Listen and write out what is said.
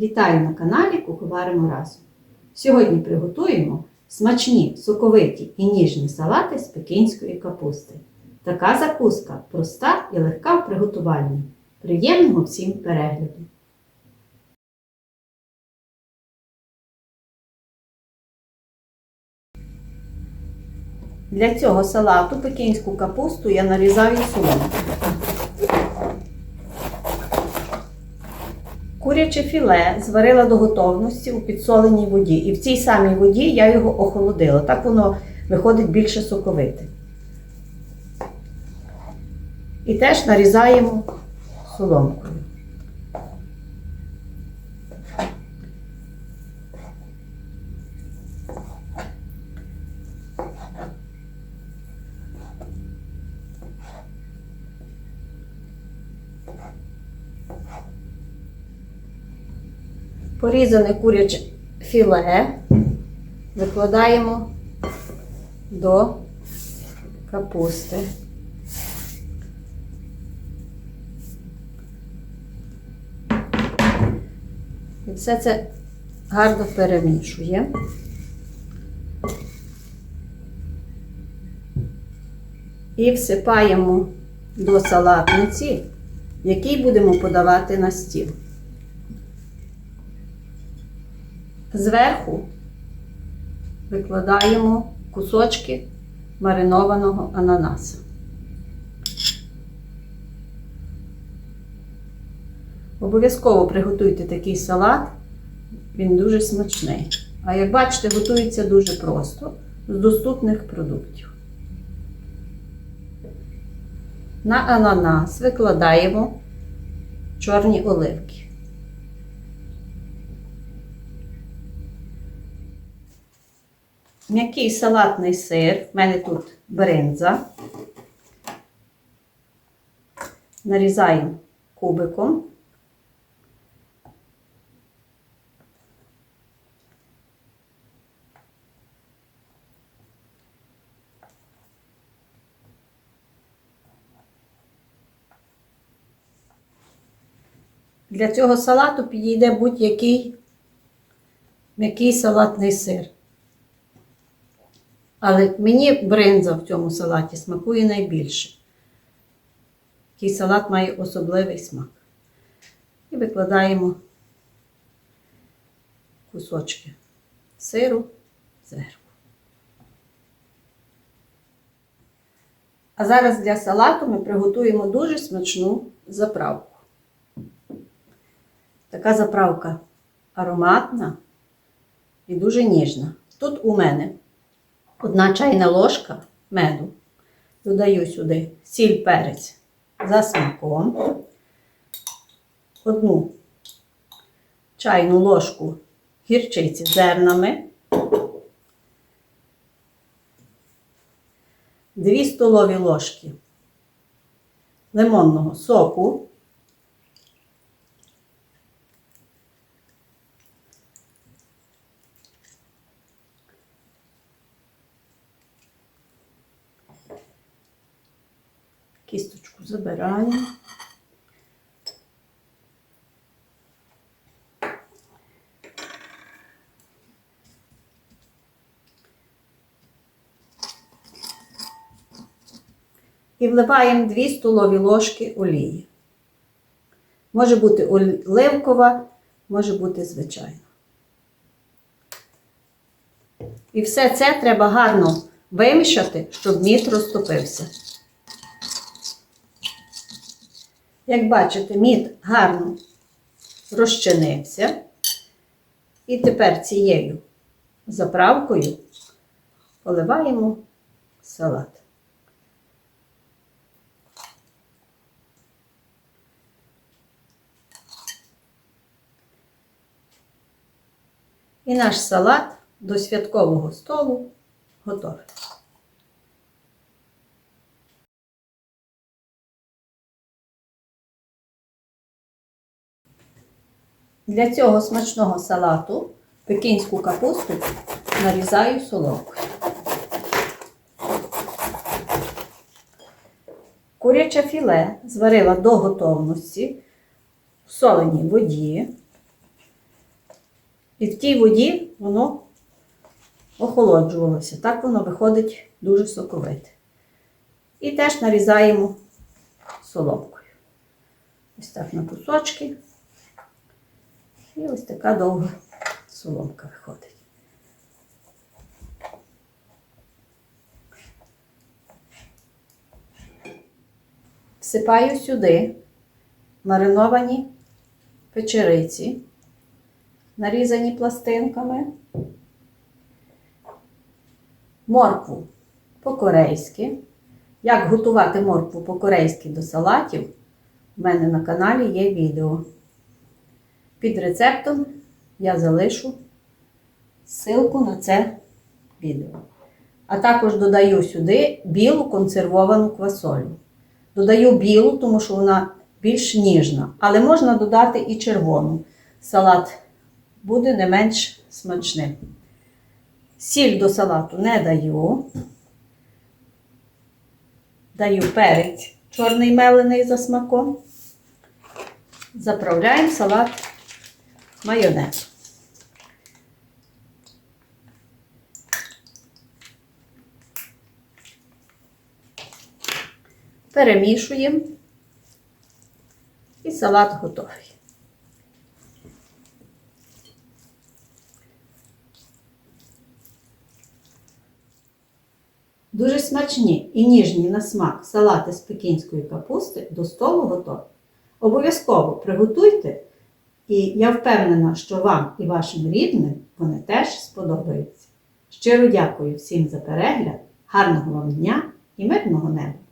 Вітаю на каналі Куховаримо разом. Сьогодні приготуємо смачні, соковиті і ніжні салати з пекінської капусти. Така закуска проста і легка в приготуванні. Приємного всім перегляду! Для цього салату пекінську капусту я нарізаю соломкою. Куряче філе зварила до готовності у підсоленій воді. І в цій самій воді я його охолодила. Так воно виходить більше соковите. І теж нарізаємо соломкою. Порізане куряче філе викладаємо до капусти. І все це гарно перемішуємо. І всипаємо до салатниці, який будемо подавати на стіл. Зверху викладаємо кусочки маринованого ананаса. Обов'язково приготуйте такий салат, він дуже смачний. А як бачите, готується дуже просто з доступних продуктів. На ананас викладаємо чорні оливки. М'який салатний сир. В мене тут бринза. Нарізаємо кубиком. Для цього салату підійде будь-який м'який салатний сир. Але мені бринза в цьому салаті смакує найбільше. Такий салат має особливий смак. І викладаємо кусочки сиру зверху. А зараз для салату ми приготуємо дуже смачну заправку. Така заправка ароматна і дуже ніжна. Тут у мене одна чайна ложка меду. Додаю сюди сіль перець за смаком, одну чайну ложку гірчиці зернами, 2 столові ложки лимонного соку, кісточку забираємо. І вливаємо 2 столові ложки олії. Може бути оливкова, може бути звичайна. І все це треба гарно вимішати, щоб мід розтопився. Як бачите, мід гарно розчинився. І тепер цією заправкою поливаємо салат. І наш салат до святкового столу готовий. Для цього смачного салату пекінську капусту нарізаю соломкою. Куряче філе зварила до готовності в соленій воді. І в тій воді воно охолоджувалося. Так воно виходить дуже соковите. І теж нарізаємо соломкою. Ось так на кусочки. І ось така довга соломка виходить. Всипаю сюди мариновані печериці, нарізані пластинками, моркву по-корейськи. Як готувати моркву по-корейськи до салатів, в мене на каналі є відео. Під рецептом я залишу ссылку на це відео. А також додаю сюди білу консервовану квасолю. Додаю білу, тому що вона більш ніжна, але можна додати і червону. Салат буде не менш смачним. Сіль до салату не даю. Даю перець чорний мелений за смаком. Заправляємо салат майонезом. Перемішуємо. І салат готовий. Дуже смачні і ніжні на смак салати з пекінської капусти до столу готові. Обов'язково приготуйте, і я впевнена, що вам і вашим рідним вони теж сподобаються. Щиро дякую всім за перегляд, гарного вам дня і мирного неба!